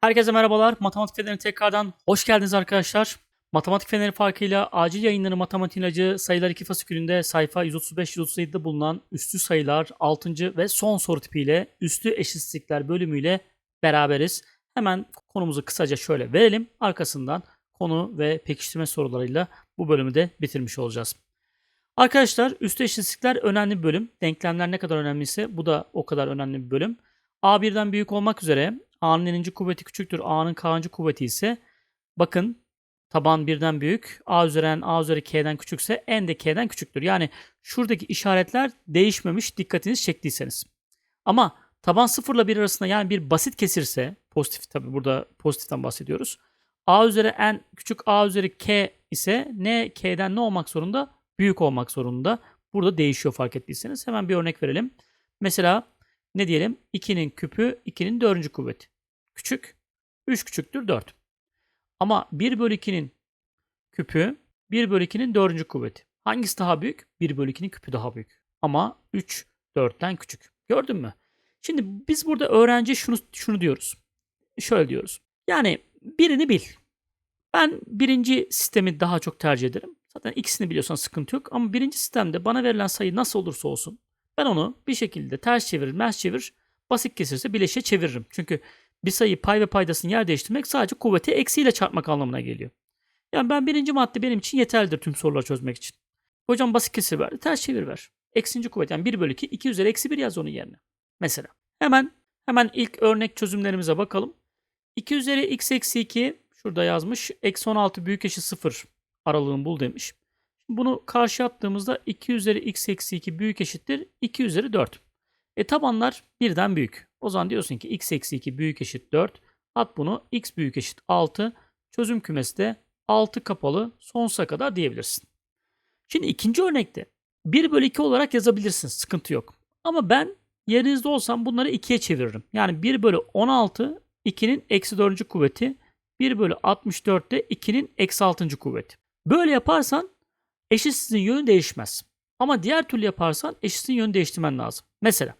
Herkese merhabalar. Matematik Feneri tekrardan hoş geldiniz arkadaşlar. Matematik Feneri farkıyla acil yayınları matematik ilacı sayılar 2 fasikülünde sayfa 135-137'de bulunan üstü sayılar 6. ve son soru tipiyle üstü eşitsizlikler bölümüyle beraberiz. Hemen konumuzu kısaca şöyle verelim. Arkasından konu ve pekiştirme sorularıyla bu bölümü de bitirmiş olacağız. Arkadaşlar üstü eşitsizlikler önemli bir bölüm. Denklemler ne kadar önemliyse bu da o kadar önemli bir bölüm. A birden büyük olmak üzere A'nın n'inci kuvveti küçüktür. A'nın k'ncı kuvveti ise bakın taban birden büyük. A üzeri n, A üzeri k'den küçükse n de k'den küçüktür. Yani şuradaki işaretler değişmemiş dikkatinizi çektiyseniz. Ama taban 0 ile 1 arasında yani bir basit kesirse pozitif tabi burada pozitiften bahsediyoruz. A üzeri n küçük A üzeri k ise ne k'den ne olmak zorunda? Büyük olmak zorunda. Burada değişiyor fark ettiyseniz. Hemen bir örnek verelim. Mesela ne diyelim? 2'nin küpü 2'nin 4. kuvveti. Küçük. 3 küçüktür 4. Ama 1 bölü 2'nin küpü 1 bölü 2'nin 4. kuvveti. Hangisi daha büyük? 1 bölü 2'nin küpü daha büyük. Ama 3 4'ten küçük. Gördün mü? Şimdi biz burada öğrenci şunu şunu diyoruz. Şöyle diyoruz. Yani birini bil. Ben birinci sistemi daha çok tercih ederim. Zaten ikisini biliyorsan sıkıntı yok. Ama birinci sistemde bana verilen sayı nasıl olursa olsun ben onu bir şekilde ters çevirir, mers çevir, basit kesirse bileşe çeviririm. Çünkü bir sayı pay ve paydasını yer değiştirmek sadece kuvveti eksiyle çarpmak anlamına geliyor. Yani ben birinci madde benim için yeterlidir tüm soruları çözmek için. Hocam basit kesir verdi. Ters çevir ver. Eksinci kuvvet yani 1 bölü 2. 2 üzeri eksi 1 yaz onun yerine. Mesela. Hemen hemen ilk örnek çözümlerimize bakalım. 2 üzeri x eksi 2 şurada yazmış. Eksi 16 büyük eşit 0 aralığını bul demiş. Bunu karşı attığımızda 2 üzeri x eksi 2 büyük eşittir 2 üzeri 4. E tabanlar birden büyük. O zaman diyorsun ki x eksi 2 büyük eşit 4. At bunu x büyük eşit 6. Çözüm kümesi de 6 kapalı sonsuza kadar diyebilirsin. Şimdi ikinci örnekte 1 bölü 2 olarak yazabilirsin. Sıkıntı yok. Ama ben yerinizde olsam bunları 2'ye çeviririm. Yani 1 bölü 16 2'nin eksi 4. kuvveti. 1 bölü 64 de 2'nin eksi 6. kuvveti. Böyle yaparsan eşitsizliğin yönü değişmez. Ama diğer türlü yaparsan eşitsizliğin yönü değiştirmen lazım. Mesela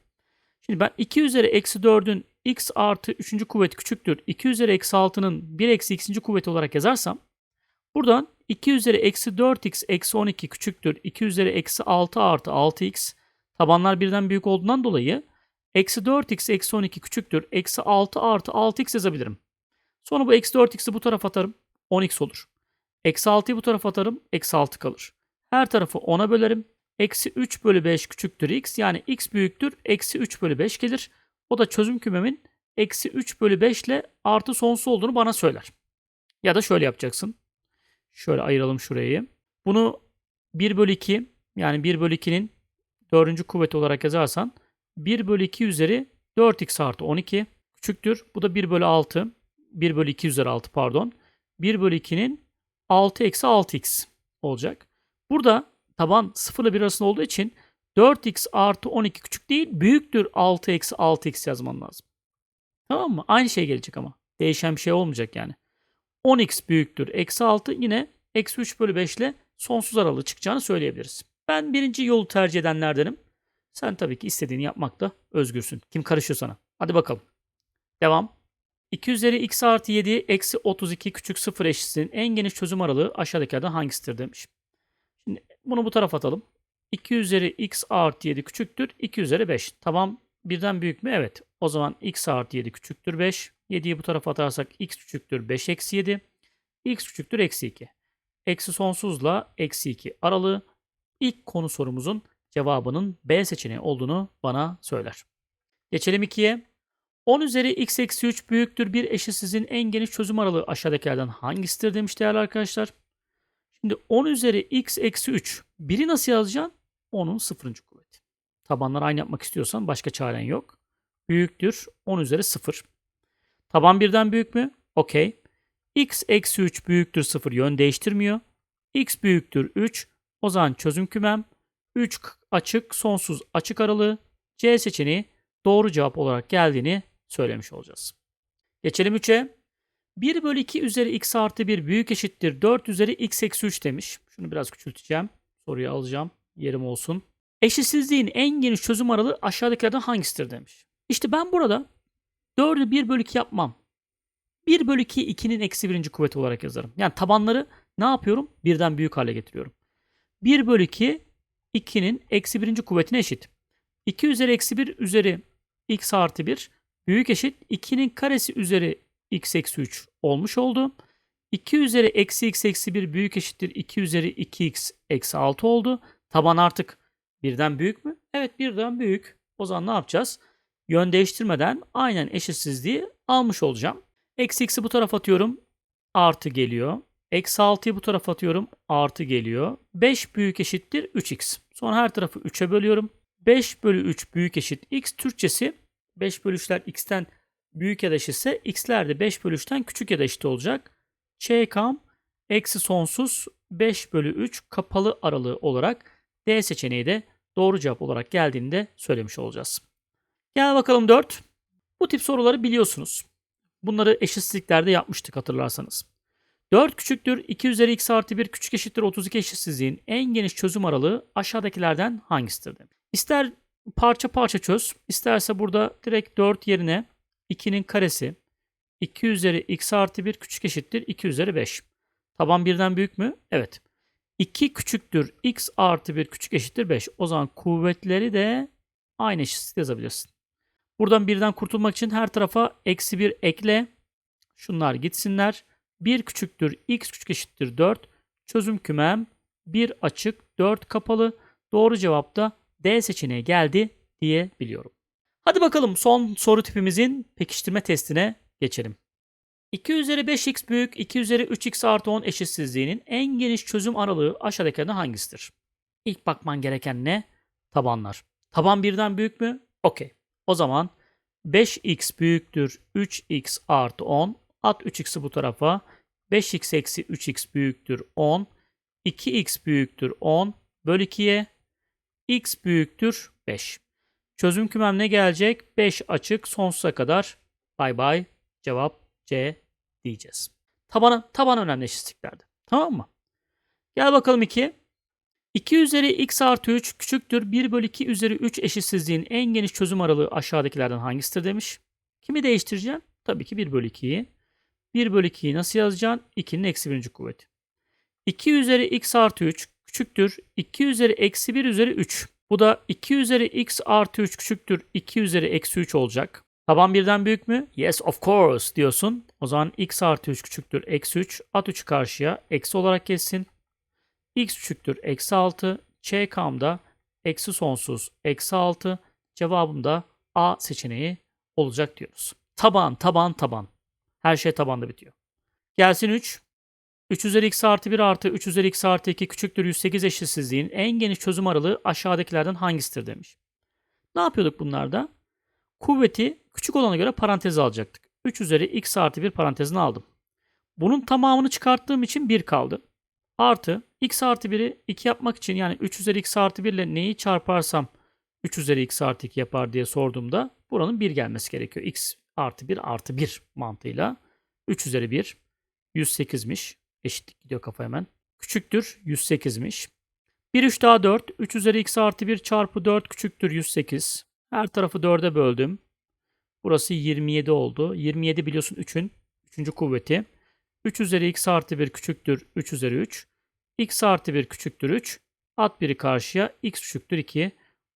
şimdi ben 2 üzeri eksi 4'ün x artı 3. kuvveti küçüktür. 2 üzeri eksi 6'nın 1 eksi 2. kuvveti olarak yazarsam buradan 2 üzeri eksi 4x eksi 12 küçüktür. 2 üzeri eksi 6 artı 6x tabanlar birden büyük olduğundan dolayı eksi 4x eksi 12 küçüktür. Eksi 6 artı 6x yazabilirim. Sonra bu eksi 4x'i bu tarafa atarım. 10x olur. Eksi 6'yı bu tarafa atarım. Eksi 6 kalır. Her tarafı 10'a bölerim. Eksi 3 bölü 5 küçüktür x. Yani x büyüktür. Eksi 3 bölü 5 gelir. O da çözüm kümemin eksi 3 bölü 5 ile artı sonsuz olduğunu bana söyler. Ya da şöyle yapacaksın. Şöyle ayıralım şurayı. Bunu 1 bölü 2 yani 1 bölü 2'nin 4. kuvveti olarak yazarsan 1 bölü 2 üzeri 4x artı 12 küçüktür. Bu da 1 bölü 6. 1 bölü 2 üzeri 6 pardon. 1 bölü 2'nin 6 eksi 6x olacak. Burada taban 0 ile 1 arasında olduğu için 4x artı 12 küçük değil büyüktür 6 eksi 6x yazman lazım. Tamam mı? Aynı şey gelecek ama. Değişen bir şey olmayacak yani. 10x büyüktür eksi 6 yine eksi 3 bölü 5 ile sonsuz aralığı çıkacağını söyleyebiliriz. Ben birinci yolu tercih edenlerdenim. Sen tabii ki istediğini yapmakta özgürsün. Kim karışıyor sana? Hadi bakalım. Devam. 2 üzeri x artı 7 eksi 32 küçük 0 eşitsin. En geniş çözüm aralığı aşağıdakilerden hangisidir demiş. Bunu bu tarafa atalım. 2 üzeri x artı 7 küçüktür. 2 üzeri 5. Tamam birden büyük mü? Evet. O zaman x artı 7 küçüktür 5. 7'yi bu tarafa atarsak x küçüktür 5 eksi 7. x küçüktür eksi 2. Eksi sonsuzla eksi 2 aralığı ilk konu sorumuzun cevabının B seçeneği olduğunu bana söyler. Geçelim 2'ye. 10 üzeri x eksi 3 büyüktür bir eşitsizliğin en geniş çözüm aralığı aşağıdakilerden hangisidir demiş değerli arkadaşlar. Şimdi 10 üzeri x eksi 3. Biri nasıl yazacaksın? 10'un sıfırıncı kuvveti. Tabanları aynı yapmak istiyorsan başka çaren yok. Büyüktür 10 üzeri 0. Taban birden büyük mü? Okey. x eksi 3 büyüktür 0 yön değiştirmiyor. x büyüktür 3. O zaman çözüm kümem 3 açık sonsuz açık aralığı C seçeneği doğru cevap olarak geldiğini söylemiş olacağız. Geçelim 3'e. 1 bölü 2 üzeri x artı 1 büyük eşittir 4 üzeri x eksi 3 demiş. Şunu biraz küçülteceğim. Soruyu alacağım. Yerim olsun. Eşitsizliğin en geniş çözüm aralığı aşağıdakilerden hangisidir demiş. İşte ben burada 4'ü 1 bölü 2 yapmam. 1 bölü 2 2'nin eksi birinci kuvveti olarak yazarım. Yani tabanları ne yapıyorum? Birden büyük hale getiriyorum. 1 bölü 2 2'nin eksi birinci kuvvetine eşit. 2 üzeri eksi 1 üzeri x artı 1 büyük eşit 2'nin karesi üzeri x eksi 3 olmuş oldu. 2 üzeri eksi x eksi 1 büyük eşittir 2 üzeri 2x eksi 6 oldu. Taban artık birden büyük mü? Evet birden büyük. O zaman ne yapacağız? Yön değiştirmeden aynen eşitsizliği almış olacağım. Eksi x'i bu tarafa atıyorum. Artı geliyor. Eksi 6'yı bu tarafa atıyorum. Artı geliyor. 5 büyük eşittir 3x. Sonra her tarafı 3'e bölüyorum. 5 bölü 3 büyük eşit x. Türkçesi 5 bölü 3'ler x'ten büyük ya da eşitse x'ler de 5 bölü 3'ten küçük ya da eşit olacak. Çkam eksi sonsuz 5 bölü 3 kapalı aralığı olarak D seçeneği de doğru cevap olarak geldiğini de söylemiş olacağız. Gel bakalım 4. Bu tip soruları biliyorsunuz. Bunları eşitsizliklerde yapmıştık hatırlarsanız. 4 küçüktür 2 üzeri x artı 1 küçük eşittir 32 eşitsizliğin en geniş çözüm aralığı aşağıdakilerden hangisidir? İster parça parça çöz, isterse burada direkt 4 yerine 2'nin karesi 2 üzeri x artı 1 küçük eşittir 2 üzeri 5. Taban birden büyük mü? Evet. 2 küçüktür x artı 1 küçük eşittir 5. O zaman kuvvetleri de aynı eşitlik yazabilirsin. Buradan birden kurtulmak için her tarafa eksi 1 ekle. Şunlar gitsinler. 1 küçüktür x küçük eşittir 4. Çözüm kümem 1 açık 4 kapalı. Doğru cevap da D seçeneği geldi diyebiliyorum. Hadi bakalım son soru tipimizin pekiştirme testine geçelim. 2 üzeri 5x büyük 2 üzeri 3x artı 10 eşitsizliğinin en geniş çözüm aralığı aşağıdakilerden hangisidir? İlk bakman gereken ne? Tabanlar. Taban birden büyük mü? Okey. O zaman 5x büyüktür 3x artı 10. At 3x'i bu tarafa. 5x eksi 3x büyüktür 10. 2x büyüktür 10. Böl 2'ye. x büyüktür 5. Çözüm kümem ne gelecek? 5 açık sonsuza kadar. Bay bay. Cevap C diyeceğiz. Tabana, taban önemli eşitliklerde. Tamam mı? Gel bakalım 2. 2 üzeri x artı 3 küçüktür 1 bölü 2 üzeri 3 eşitsizliğin en geniş çözüm aralığı aşağıdakilerden hangisidir demiş. Kimi değiştireceğim? Tabii ki 1 bölü 2'yi. 1 bölü 2'yi nasıl yazacaksın? 2'nin eksi birinci kuvveti. 2 üzeri x artı 3 küçüktür 2 üzeri eksi 1 üzeri 3. Bu da 2 üzeri x artı 3 küçüktür 2 üzeri eksi 3 olacak. Taban birden büyük mü? Yes of course diyorsun. O zaman x artı 3 küçüktür eksi 3. At 3 karşıya eksi olarak geçsin. x küçüktür eksi 6. Çkamda eksi sonsuz eksi 6. Cevabım da A seçeneği olacak diyoruz. Taban, taban, taban. Her şey tabanda bitiyor. Gelsin 3. 3 üzeri x artı 1 artı 3 üzeri x artı 2 küçüktür 108 eşitsizliğin en geniş çözüm aralığı aşağıdakilerden hangisidir demiş. Ne yapıyorduk bunlarda? Kuvveti küçük olana göre paranteze alacaktık. 3 üzeri x artı 1 parantezine aldım. Bunun tamamını çıkarttığım için 1 kaldı. Artı x artı 1'i 2 yapmak için yani 3 üzeri x artı 1 ile neyi çarparsam 3 üzeri x artı 2 yapar diye sorduğumda buranın 1 gelmesi gerekiyor. x artı 1 artı 1 mantığıyla 3 üzeri 1 108'miş. Eşitlik gidiyor kafa hemen. Küçüktür 108'miş. 1 3 daha 4. 3 üzeri x artı 1 çarpı 4 küçüktür 108. Her tarafı 4'e böldüm. Burası 27 oldu. 27 biliyorsun 3'ün 3. kuvveti. 3 üzeri x artı 1 küçüktür 3 üzeri 3. x artı 1 küçüktür 3. At 1'i karşıya x küçüktür 2.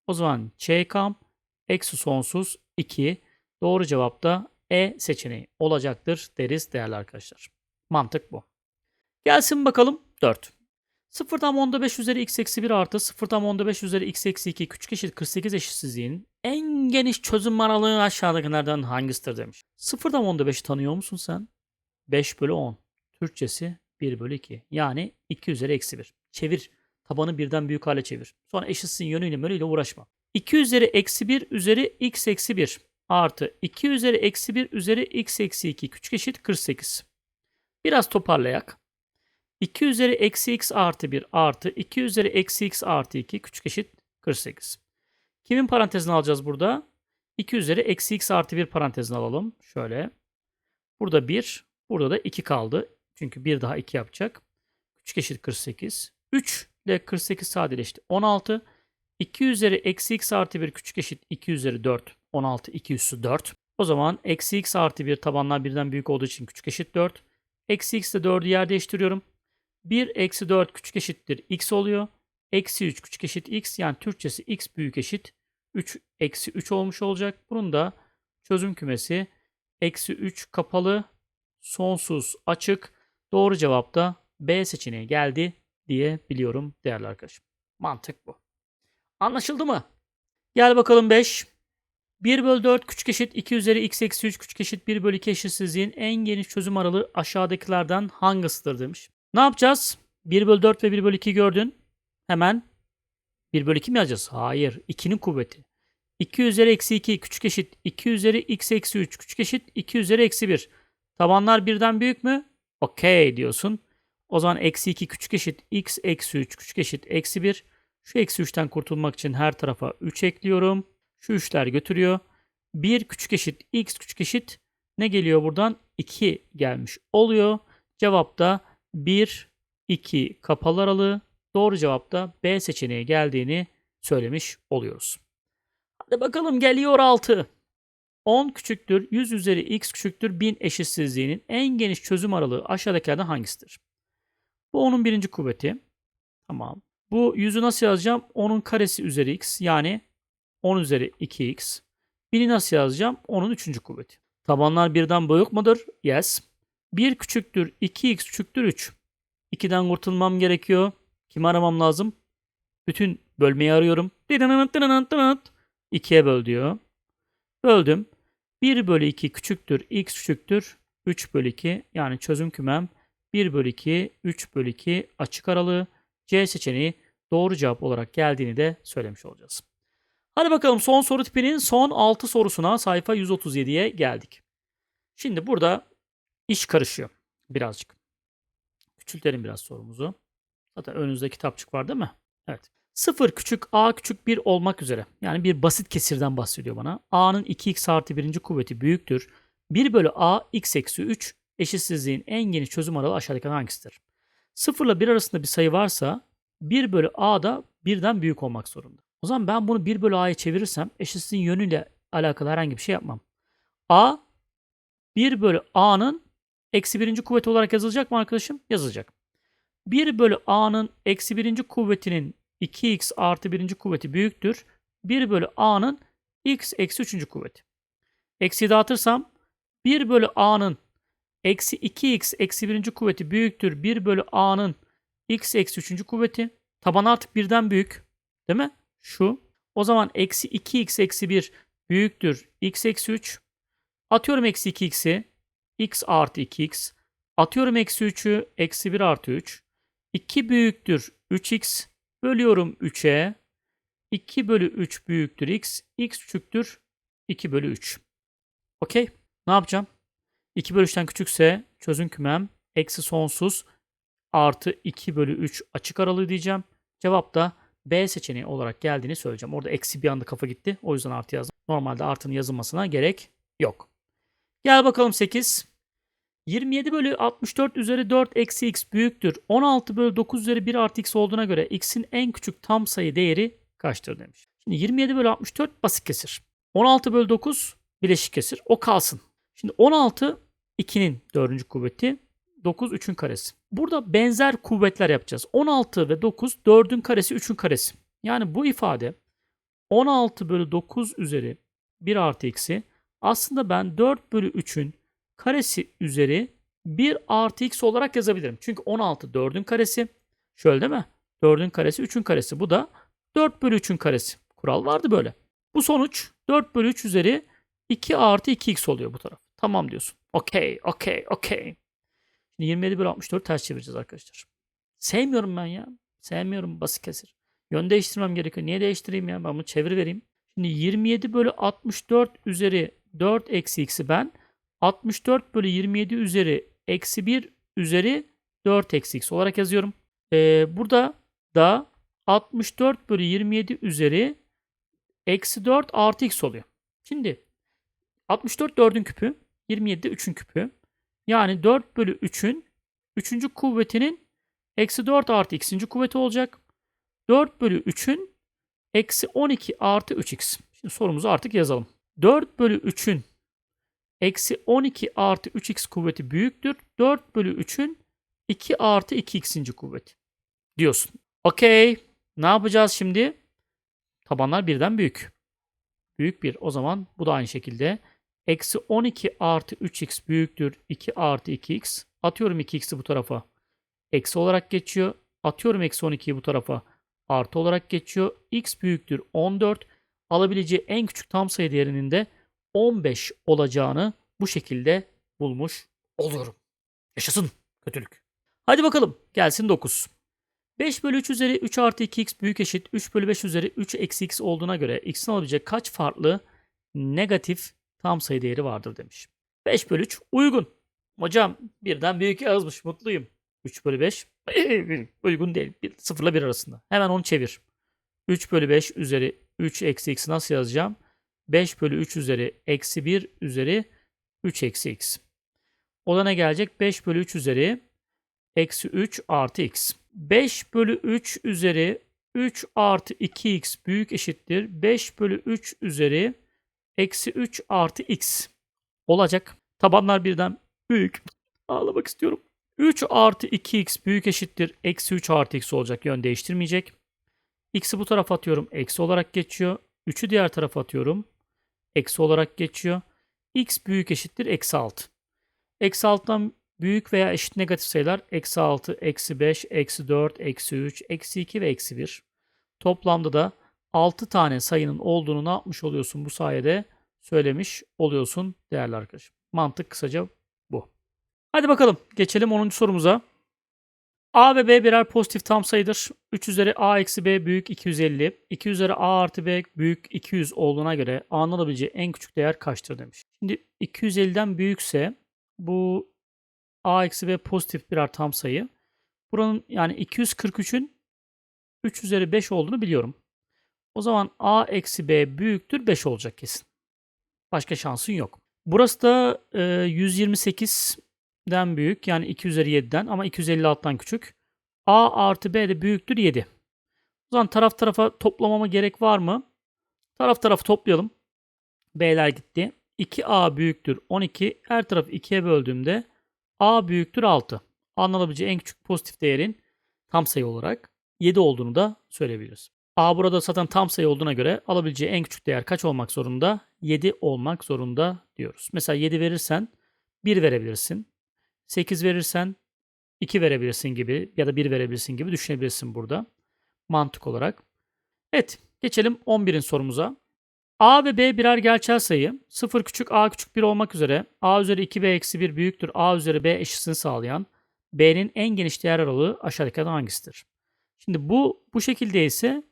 O zaman çkam eksi sonsuz 2. Doğru cevap da E seçeneği olacaktır deriz değerli arkadaşlar. Mantık bu. Gelsin bakalım 4. 0 tam onda 5 üzeri x eksi 1 artı 0 tam onda 5 üzeri x eksi 2 küçük eşit 48 eşitsizliğinin en geniş çözüm aralığı aşağıdakilerden hangisidir demiş. 0 tam onda 5'i tanıyor musun sen? 5 bölü 10. Türkçesi 1 bölü 2. Yani 2 üzeri eksi 1. Çevir. Tabanı birden büyük hale çevir. Sonra eşitsin yönüyle mönüyle uğraşma. 2 üzeri eksi 1 üzeri x eksi 1 artı 2 üzeri eksi 1 üzeri x eksi 2 küçük eşit 48. Biraz toparlayak. 2 üzeri eksi x artı 1 artı 2 üzeri eksi x artı 2 küçük eşit 48. Kimin parantezini alacağız burada? 2 üzeri eksi x artı 1 parantezini alalım. Şöyle. Burada 1. Burada da 2 kaldı. Çünkü 1 daha 2 yapacak. Küçük eşit 48. 3 ile 48 sadeleşti. 16. 2 üzeri eksi x artı 1 küçük eşit 2 üzeri 4. 16 2 üssü 4. O zaman eksi x artı 1 tabanlar birden büyük olduğu için küçük eşit 4. Eksi x ile 4'ü yer değiştiriyorum. 1 eksi 4 küçük eşittir x oluyor. Eksi 3 küçük eşit x yani Türkçesi x büyük eşit 3 eksi 3 olmuş olacak. Bunun da çözüm kümesi eksi 3 kapalı sonsuz açık. Doğru cevap da B seçeneği geldi diye biliyorum değerli arkadaşım. Mantık bu. Anlaşıldı mı? Gel bakalım 5. 1 bölü 4 küçük eşit 2 üzeri x eksi 3 küçük eşit 1 bölü 2 eşitsizliğin en geniş çözüm aralığı aşağıdakilerden hangisidir demiş. Ne yapacağız? 1 bölü 4 ve 1 bölü 2 gördün. Hemen 1 bölü 2 mi yazacağız? Hayır. 2'nin kuvveti. 2 üzeri eksi 2 küçük eşit 2 üzeri x eksi 3 küçük eşit 2 üzeri eksi 1. Tabanlar birden büyük mü? Okey diyorsun. O zaman eksi 2 küçük eşit x eksi 3 küçük eşit eksi 1. Şu eksi 3'ten kurtulmak için her tarafa 3 ekliyorum. Şu 3'ler götürüyor. 1 küçük eşit x küçük eşit ne geliyor buradan? 2 gelmiş oluyor. Cevap da 1, 2 kapalı aralığı. Doğru cevap da B seçeneği geldiğini söylemiş oluyoruz. Hadi bakalım geliyor 6. 10 küçüktür 100 üzeri x küçüktür 1000 eşitsizliğinin en geniş çözüm aralığı aşağıdakilerden hangisidir? Bu onun birinci kuvveti. Tamam. Bu 100'ü nasıl yazacağım? 10'un karesi üzeri x yani 10 üzeri 2x. 1000'i nasıl yazacağım? 10'un üçüncü kuvveti. Tabanlar birden büyük mudur? Yes. 1 küçüktür 2x küçüktür 3. 2'den kurtulmam gerekiyor. Kimi aramam lazım? Bütün bölmeyi arıyorum. 2'ye böl diyor. Böldüm. 1 bölü 2 küçüktür x küçüktür 3 bölü 2 yani çözüm kümem 1 bölü 2 3 bölü 2 açık aralığı C seçeneği doğru cevap olarak geldiğini de söylemiş olacağız. Hadi bakalım son soru tipinin son 6 sorusuna sayfa 137'ye geldik. Şimdi burada iş karışıyor birazcık. Küçültelim biraz sorumuzu. Zaten önünüzde kitapçık var değil mi? Evet. 0 küçük a küçük 1 olmak üzere. Yani bir basit kesirden bahsediyor bana. a'nın 2x artı 1. kuvveti büyüktür. 1 bölü a x eksi 3 eşitsizliğin en geniş çözüm aralığı aşağıdaki hangisidir? 0 ile 1 arasında bir sayı varsa 1 bölü a da 1'den büyük olmak zorunda. O zaman ben bunu 1 bölü a'ya çevirirsem eşitsizliğin yönüyle alakalı herhangi bir şey yapmam. a 1 bölü a'nın eksi 1. kuvveti olarak yazılacak mı arkadaşım? Yazılacak. 1 bölü a'nın eksi 1. kuvvetinin 2x artı 1. kuvveti büyüktür. 1 bölü a'nın x eksi 3. kuvveti. Eksiyi dağıtırsam 1 bölü a'nın eksi 2x eksi 1. kuvveti büyüktür. 1 bölü a'nın x eksi 3. kuvveti. Taban artık birden büyük. Değil mi? Şu. O zaman eksi 2x eksi 1 büyüktür. x eksi 3. Atıyorum eksi 2x'i. X artı 2x. Atıyorum eksi 3'ü. Eksi 1 artı 3. 2 büyüktür 3x. Bölüyorum 3'e. 2 bölü 3 büyüktür x. x küçüktür 2 bölü 3. Okey. Ne yapacağım? 2 bölü 3'ten küçükse çözüm kümem eksi sonsuz artı 2 bölü 3 açık aralığı diyeceğim. Cevap da B seçeneği olarak geldiğini söyleyeceğim. Orada eksi bir anda kafa gitti. O yüzden artı yazdım. Normalde artının yazılmasına gerek yok. Gel bakalım 8. 27 bölü 64 üzeri 4 eksi x büyüktür. 16 bölü 9 üzeri 1 artı x olduğuna göre x'in en küçük tam sayı değeri kaçtır demiş. Şimdi 27 bölü 64 basit kesir. 16 bölü 9 bileşik kesir. O kalsın. Şimdi 16 2'nin 4. kuvveti. 9 3'ün karesi. Burada benzer kuvvetler yapacağız. 16 ve 9 4'ün karesi 3'ün karesi. Yani bu ifade 16 bölü 9 üzeri 1 artı x'i aslında ben 4 bölü 3'ün karesi üzeri 1 artı x olarak yazabilirim. Çünkü 16 4'ün karesi. Şöyle değil mi? 4'ün karesi 3'ün karesi. Bu da 4 bölü 3'ün karesi. Kural vardı böyle. Bu sonuç 4 bölü 3 üzeri 2 artı 2x oluyor bu taraf. Tamam diyorsun. Okey, okey, okey. Şimdi 27 bölü 64 ters çevireceğiz arkadaşlar. Sevmiyorum ben ya. Sevmiyorum basit kesir. Yön değiştirmem gerekiyor. Niye değiştireyim ya? Ben bunu çevir vereyim. Şimdi 27 bölü 64 üzeri 4 eksi x'i ben 64 bölü 27 üzeri eksi 1 üzeri 4 eksi x olarak yazıyorum. Ee, burada da 64 bölü 27 üzeri eksi 4 artı x oluyor. Şimdi 64 4'ün küpü 27 de 3'ün küpü. Yani 4 bölü 3'ün 3. kuvvetinin eksi 4 artı x'inci kuvveti olacak. 4 bölü 3'ün eksi 12 artı 3x. Şimdi sorumuzu artık yazalım. 4 bölü 3'ün Eksi 12 artı 3x kuvveti büyüktür. 4 bölü 3'ün 2 artı 2x'inci kuvveti. Diyorsun. Okey. Ne yapacağız şimdi? Tabanlar birden büyük. Büyük bir. O zaman bu da aynı şekilde. Eksi 12 artı 3x büyüktür 2 artı 2x. Atıyorum 2x'i bu tarafa. Eksi olarak geçiyor. Atıyorum eksi 12'yi bu tarafa. Artı olarak geçiyor. x büyüktür 14. Alabileceği en küçük tam sayı değerinin de 15 olacağını bu şekilde bulmuş oluyorum. Yaşasın kötülük. Hadi bakalım gelsin 9. 5 bölü 3 üzeri 3 artı 2x büyük eşit 3 bölü 5 üzeri 3 eksi x olduğuna göre x'in alabileceği kaç farklı negatif tam sayı değeri vardır demiş. 5 bölü 3 uygun. Hocam birden büyük yazmış mutluyum. 3 bölü 5 uygun değil. 0 ile 1 arasında. Hemen onu çevir. 3 bölü 5 üzeri 3 eksi x nasıl yazacağım? 5 bölü 3 üzeri eksi 1 üzeri 3 eksi x. O gelecek? 5 bölü 3 üzeri eksi 3 artı x. 5 bölü 3 üzeri 3 artı 2x büyük eşittir. 5 bölü 3 üzeri eksi 3 artı x olacak. Tabanlar birden büyük. Ağlamak istiyorum. 3 artı 2x büyük eşittir. Eksi 3 artı x olacak. Yön değiştirmeyecek. X'i bu tarafa atıyorum. Eksi olarak geçiyor. 3'ü diğer tarafa atıyorum. Eksi olarak geçiyor. X büyük eşittir. Eksi 6. Eksi 6'dan büyük veya eşit negatif sayılar eksi 6, eksi 5, eksi 4, eksi 3, eksi 2 ve eksi 1. Toplamda da 6 tane sayının olduğunu ne yapmış oluyorsun bu sayede söylemiş oluyorsun değerli arkadaşım. Mantık kısaca bu. Hadi bakalım geçelim 10. sorumuza. A ve B birer pozitif tam sayıdır. 3 üzeri A eksi B büyük 250. 2 üzeri A artı B büyük 200 olduğuna göre A'nın alabileceği en küçük değer kaçtır demiş. Şimdi 250'den büyükse bu A eksi B pozitif birer tam sayı. Buranın yani 243'ün 3 üzeri 5 olduğunu biliyorum. O zaman A eksi B büyüktür 5 olacak kesin. Başka şansın yok. Burası da e, 128'den büyük yani 2 üzeri 7'den ama 256'dan küçük. A artı B de büyüktür 7. O zaman taraf tarafa toplamama gerek var mı? Taraf tarafı toplayalım. B'ler gitti. 2A büyüktür 12. Her tarafı 2'ye böldüğümde A büyüktür 6. Anlanabileceği en küçük pozitif değerin tam sayı olarak 7 olduğunu da söyleyebiliriz. A burada zaten tam sayı olduğuna göre alabileceği en küçük değer kaç olmak zorunda? 7 olmak zorunda diyoruz. Mesela 7 verirsen 1 verebilirsin. 8 verirsen 2 verebilirsin gibi ya da 1 verebilirsin gibi düşünebilirsin burada mantık olarak. Evet geçelim 11'in sorumuza. A ve B birer gerçel sayı. 0 küçük a küçük 1 olmak üzere a üzeri 2b eksi 1 büyüktür a üzeri b eşitini sağlayan b'nin en geniş değer aralığı aşağıdakilerden hangisidir? Şimdi bu bu şekilde ise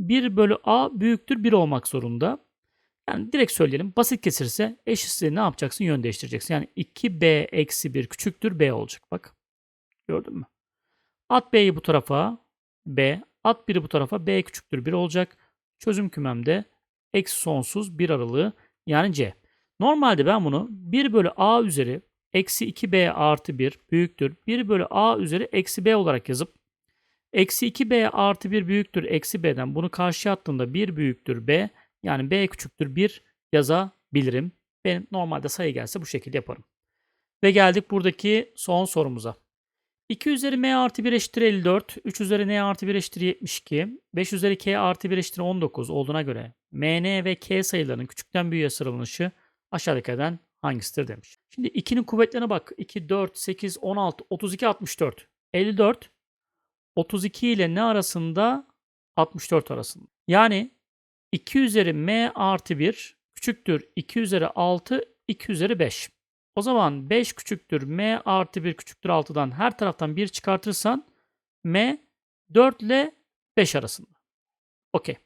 1 bölü a büyüktür 1 olmak zorunda. Yani direkt söyleyelim. Basit kesirse eşitsizliği ne yapacaksın? Yön değiştireceksin. Yani 2b eksi 1 küçüktür b olacak. Bak. Gördün mü? At b'yi bu tarafa b. At 1'i bu tarafa b küçüktür 1 olacak. Çözüm kümemde eksi sonsuz bir aralığı yani c. Normalde ben bunu 1 bölü a üzeri eksi 2b artı 1 büyüktür. 1 bölü a üzeri eksi b olarak yazıp eksi 2b artı 1 büyüktür eksi b'den bunu karşıya attığımda 1 büyüktür b yani b küçüktür 1 yazabilirim. Benim normalde sayı gelse bu şekilde yaparım. Ve geldik buradaki son sorumuza. 2 üzeri m artı 1 eşittir 54. 3 üzeri n artı 1 eşittir 72. 5 üzeri k artı 1 eşittir 19 olduğuna göre mn ve k sayılarının küçükten büyüğe sıralanışı aşağıdakilerden hangisidir demiş. Şimdi 2'nin kuvvetlerine bak. 2, 4, 8, 16, 32, 64. 54 32 ile ne arasında? 64 arasında. Yani 2 üzeri m artı 1 küçüktür 2 üzeri 6, 2 üzeri 5. O zaman 5 küçüktür m artı 1 küçüktür 6'dan her taraftan 1 çıkartırsan m 4 ile 5 arasında. Okey.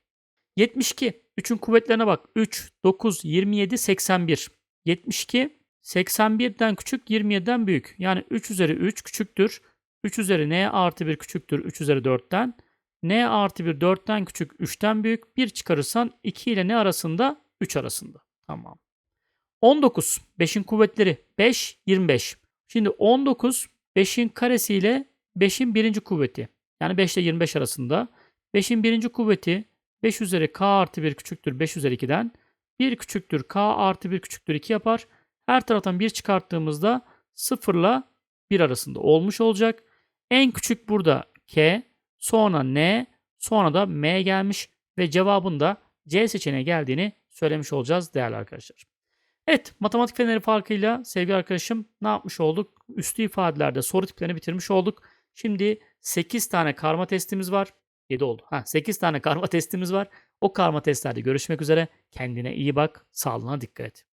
72. 3'ün kuvvetlerine bak. 3, 9, 27, 81. 72 81'den küçük 27'den büyük. Yani 3 üzeri 3 küçüktür. 3 üzeri n artı 1 küçüktür 3 üzeri 4'ten. N artı 1 4'ten küçük 3'ten büyük. 1 çıkarırsan 2 ile ne arasında? 3 arasında. Tamam. 19. 5'in kuvvetleri. 5, 25. Şimdi 19 5'in karesi ile 5'in birinci kuvveti. Yani 5 ile 25 arasında. 5'in birinci kuvveti 5 üzeri k artı 1 küçüktür 5 üzeri 2'den. 1 küçüktür k artı 1 küçüktür 2 yapar. Her taraftan 1 çıkarttığımızda 0 ile 1 arasında olmuş olacak. En küçük burada K, sonra N, sonra da M gelmiş ve cevabın da C seçeneğe geldiğini söylemiş olacağız değerli arkadaşlar. Evet, matematik feneri farkıyla sevgili arkadaşım ne yapmış olduk? Üstü ifadelerde soru tiplerini bitirmiş olduk. Şimdi 8 tane karma testimiz var. 7 oldu. Ha, 8 tane karma testimiz var. O karma testlerde görüşmek üzere. Kendine iyi bak. Sağlığına dikkat et.